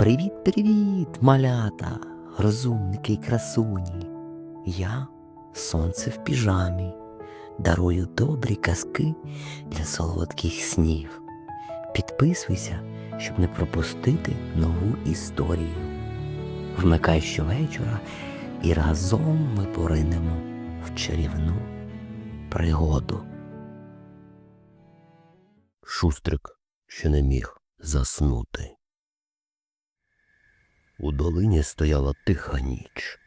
Привіт-привіт, малята, розумники й красуні. Я сонце в піжамі, дарую добрі казки для солодких снів. Підписуйся, щоб не пропустити нову історію. Вмикай щовечора і разом ми поринемо в чарівну пригоду. Шустрик ще не міг заснути. У долині стояла тиха ніч.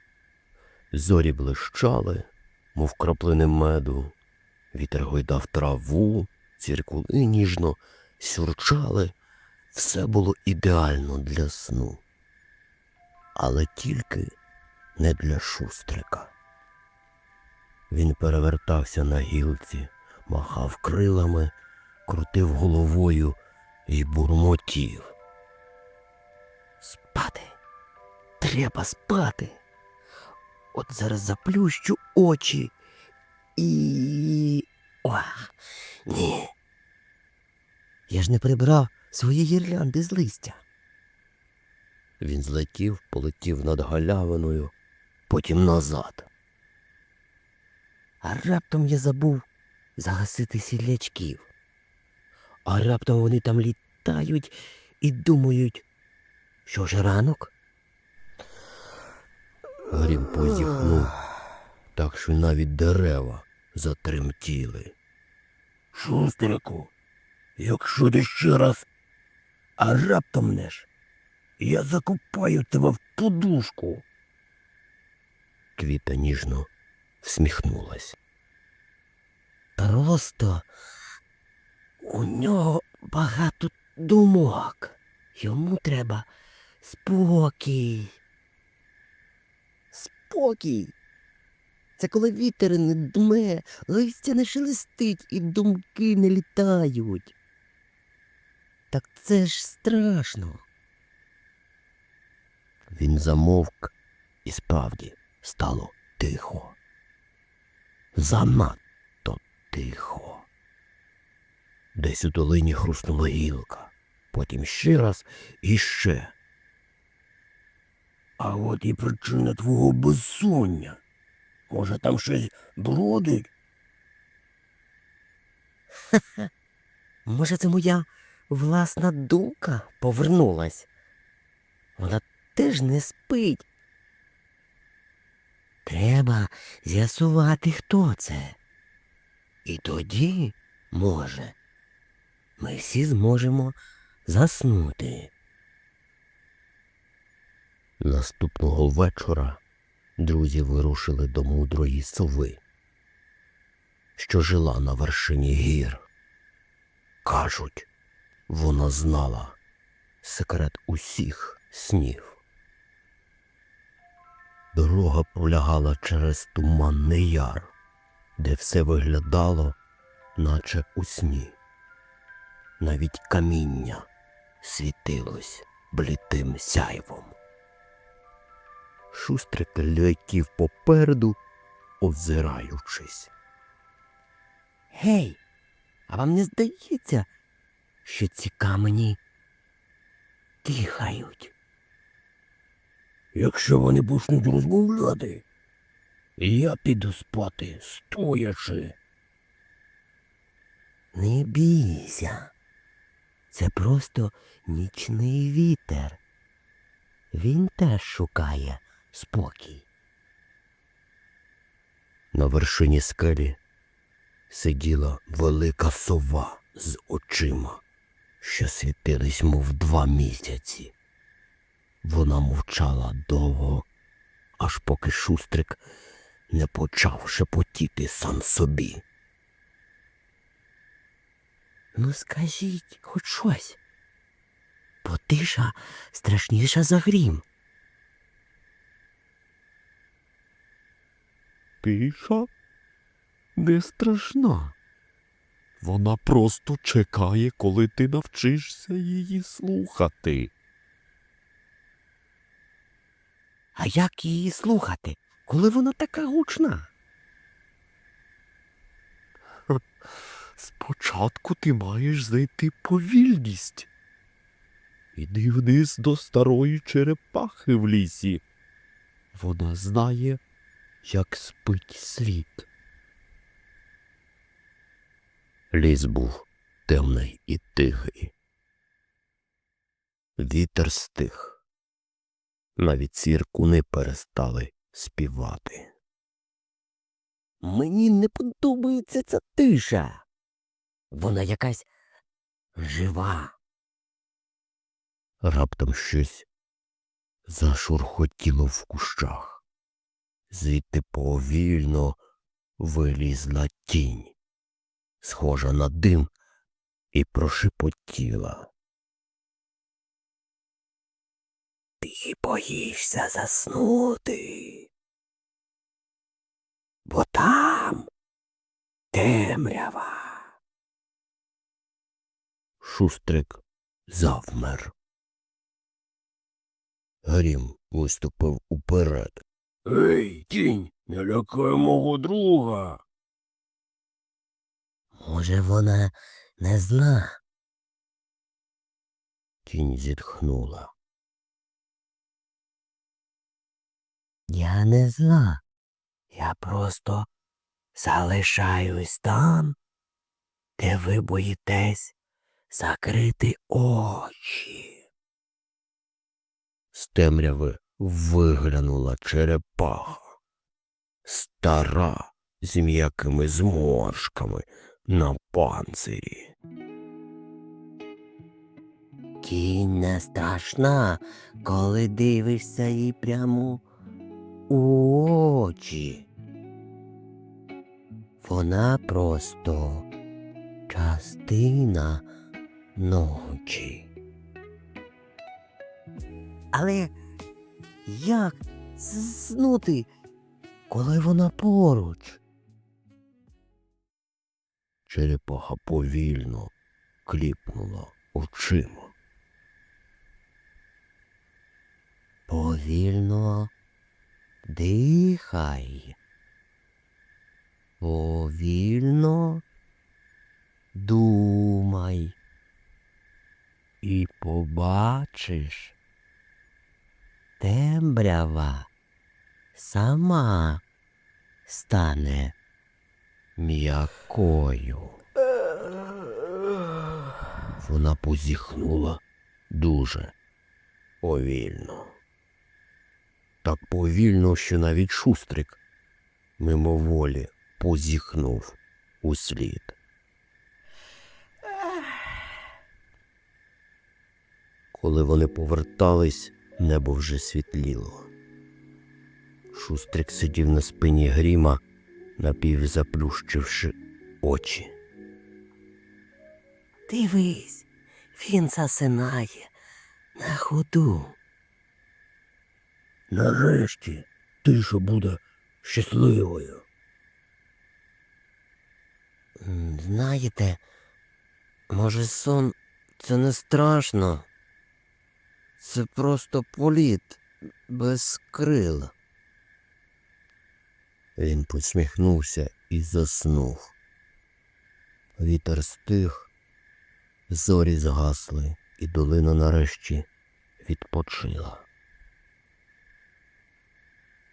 Зорі блищали, мов краплини меду, вітер гойдав траву, ціркули ніжно сюрчали. Все було ідеально для сну. Але тільки не для шустрика. Він перевертався на гілці, махав крилами, крутив головою і бурмотів. Спати. Треба спати. От зараз заплющу очі і. О, ні. Я ж не прибрав свої гірлянди з листя. Він злетів, полетів над галявиною, потім назад. А раптом я забув загасити сідлячків. А раптом вони там літають і думають, що ж ранок? Грім позіхнув, так що навіть дерева затремтіли. Шустрику, якщо ти ще раз, а раптом не ж, я закопаю тебе в подушку. Квіта ніжно всміхнулась. Просто у нього багато думок. Йому треба спокій. Спокій. Це коли вітер не дме, листя не шелестить і думки не літають. Так це ж страшно. Він замовк, і справді стало тихо. Занадто тихо. Десь у долині хрустнула гілка, потім ще раз і ще. А от і причина твого безсоння. Може, там щось бродить? Може, це моя власна думка повернулась. Вона теж не спить. Треба з'ясувати, хто це. І тоді, може, ми всі зможемо заснути. Наступного вечора друзі вирушили до мудрої сови, що жила на вершині гір. Кажуть, вона знала секрет усіх снів. Дорога пролягала через туманний яр, де все виглядало, наче у сні. Навіть каміння світилось блідим сяйвом. Шустрик летів попереду, озираючись. Гей, а вам не здається, що ці камені дихають? Якщо вони почнуть розмовляти, я піду спати стоячи. Не бійся. Це просто нічний вітер. Він теж шукає спокій. На вершині скелі сиділа велика сова з очима, що світились, мов два місяці. Вона мовчала довго, аж поки шустрик не почав шепотіти сам собі. Ну скажіть хоч щось. Бо тиша страшніша за грім. Тиша не страшна. Вона просто чекає, коли ти навчишся її слухати. А як її слухати, коли вона така гучна? Спочатку ти маєш знайти повільність. Іди вниз до старої черепахи в лісі. Вона знає, як спить слід. Ліс був темний і тихий. Вітер стих. Навіть ціркуни перестали співати. Мені не подобається ця тиша. Вона якась жива. Раптом щось зашурхотіло в кущах. Звідти повільно вилізла тінь, схожа на дим, і прошепотіла. Ти боїшся заснути, бо там темрява. Шустрик завмер. Грім виступив уперед. Ей, тінь, не лякай мого друга. Може, вона не зла? Тінь зітхнула. Я не зла. Я просто залишаюсь там, де ви боїтесь закрити очі. З темряви виглянула черепаха. Стара, з м'якими зморшками на панцирі. Кінь не страшна, коли дивишся їй прямо у очі. Вона просто частина ночі. Але як заснути, коли вона поруч? Черепаха повільно кліпнула очима. Повільно дихай. Повільно думай. І побачиш темрява сама стане м'якою. Вона позіхнула дуже повільно. Так повільно, що навіть шустрик мимоволі позіхнув услід. Коли вони повертались, небо вже світліло. Шустрик сидів на спині гріма, напівзаплющивши очі. Дивись, він засинає на ходу. Нарешті тиша буде щасливою. Знаєте, може, сон це не страшно. Це просто політ без крил. Він посміхнувся і заснув. Вітер стих, зорі згасли, і долина нарешті відпочила.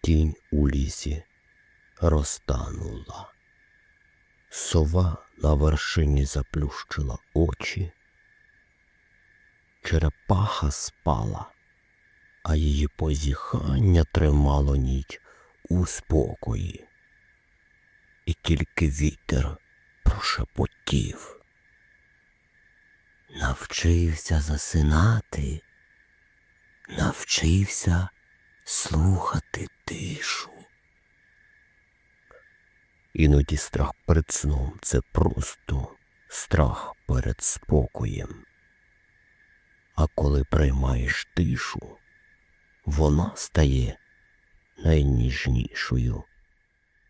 Тінь у лісі розтанула. Сова на вершині заплющила очі. Черепаха спала, а її позіхання тримало ніч у спокої. І тільки вітер прошепотів. Навчився засинати, навчився слухати тишу. Іноді страх перед сном це просто страх перед спокоєм. А коли приймаєш тишу, вона стає найніжнішою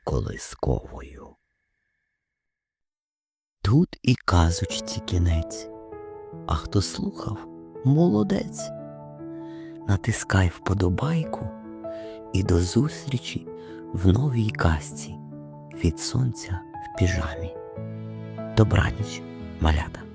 колисковою. Тут і казочці кінець. А хто слухав, молодець. Натискай вподобайку і до зустрічі в новій казці від сонця в піжамі. Добраніч, малята.